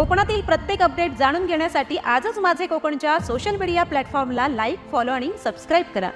कोकणातील प्रत्येक अपडेट जाणून घेण्यासाठी आजच माझे कोकणच्या सोशल मीडिया प्लॅटफॉर्मला लाईक फॉलो आणि सबस्क्राईब करा.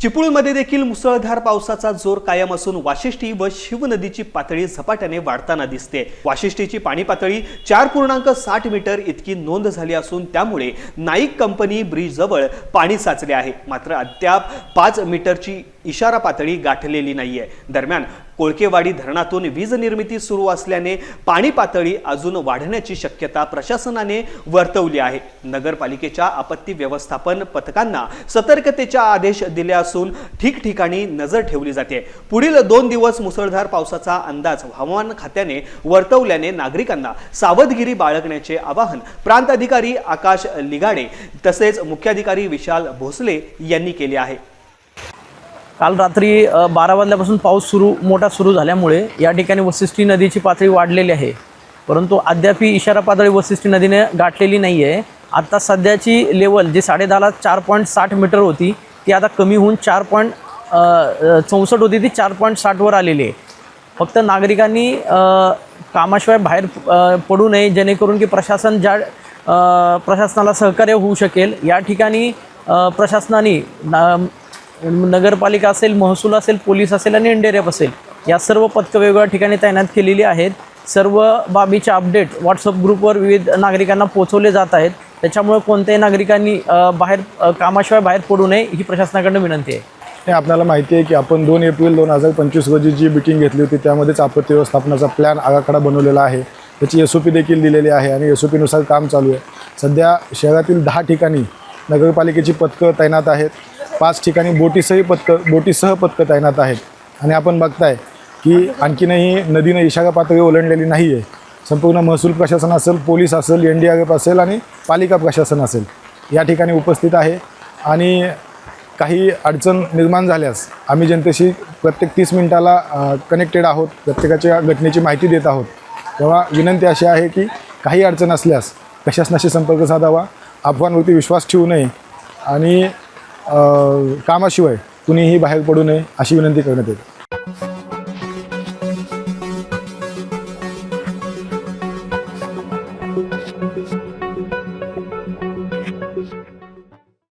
चिपळूणमध्ये देखील मुसळधार पावसाचा जोर कायम असून वाशिष्ठी व शिव नदीची पातळी झपाट्याने वाढताना दिसते. वाशिष्ठीची पाणी पातळी चार पूर्णांक साठ मीटर इतकी नोंद झाली असून त्यामुळे नाईक कंपनी ब्रिजजवळ पाणी साचले आहे. मात्र अद्याप पाच मीटरची इशारा पातळी गाठलेली नाहीये. दरम्यान कोळकेवाडी धरणातून वीज निर्मिती सुरू असल्याने पाणी पातळी अजून वाढण्याची शक्यता प्रशासनाने वर्तवली आहे. नगरपालिकेच्या आपत्ती व्यवस्थापन पथकांना सतर्कतेच्या आदेश दिले असून ठिकठिकाणी नजर ठेवली जाते. पुढील दोन दिवस मुसळधार पावसाचा अंदाज हवामान खात्याने वर्तवल्याने नागरिकांना सावधगिरी बाळगण्याचे आवाहन प्रांत अधिकारी आकाश लिगाडे तसेच मुख्याधिकारी विशाल भोसले यांनी केले आहे. काल रात्री बारा वाजल्यापासून पाऊस सुरू मोठा सुरू झाल्यामुळे या ठिकाणी वसिष्ठी नदीची पातळी वाढलेली आहे. परंतु अद्याप इशारा पातळी वसिष्ठी नदीने गाठलेली नाही आहे आत्ता सध्याची लेवल जी साडेदहाला चार पॉईंट साठ मीटर होती ती आता कमी होऊन चार पॉईंट चौसष्ट होती ती चार पॉईंट साठवर आलेली आहे. फक्त नागरिकांनी कामाशिवाय बाहेर पडू नये जेणेकरून की प्रशासन ज्या प्रशासनाला सहकार्य होऊ शकेल. या ठिकाणी प्रशासनाने ना- नगरपालिका असेल महसूल असेल पोलीस असेल आणि एनडीआरएफ असेल या सर्व पथकं वेगवेगळ्या ठिकाणी तैनात केलेली आहेत. सर्व बाबीचे अपडेट व्हॉट्सअप ग्रुपवर विविध नागरिकांना पोहोचवले जात आहेत. त्याच्यामुळे कोणत्याही नागरिकांनी बाहेर कामाशिवाय बाहेर पडू नये ही प्रशासनाकडनं विनंती आहे. हे आपल्याला माहिती आहे की आपण दोन एप्रिल दोन हजार पंचवीस रोजी जी मिटिंग घेतली होती त्यामध्येच आपत्ती व्यवस्थापनाचा प्लॅन आराखडा बनवलेला आहे. त्याची एस ओ पी देखील दिलेली आहे आणि एस ओ पीनुसार काम चालू आहे. सध्या शहरातील दहा ठिकाणी नगरपालिकेची पथकं तैनात आहेत. पाच ठिकाणी बोटीसही पथकं बोटीसह पथकं तैनात आहेत. आणि आपण बघताय की आणखीनही नदीनं इशारा पातळी ओलांडलेली नाही आहे संपूर्ण महसूल प्रशासन असेल पोलीस असेल एन डी आर एफ असेल आणि पालिका प्रशासन असेल या ठिकाणी उपस्थित आहे. आणि काही अडचण निर्माण झाल्यास आम्ही जनतेशी प्रत्येक तीस मिनिटाला कनेक्टेड आहोत प्रत्येकाच्या घटनेची माहिती देत आहोत. तेव्हा विनंती अशी आहे की काही अडचण असल्यास प्रशासनाशी संपर्क साधावा. अफवांवरती विश्वास ठेवू नये. आणि कामाशिवाय कुणीही बाहेर पडू नये अशी विनंती करण्यात येते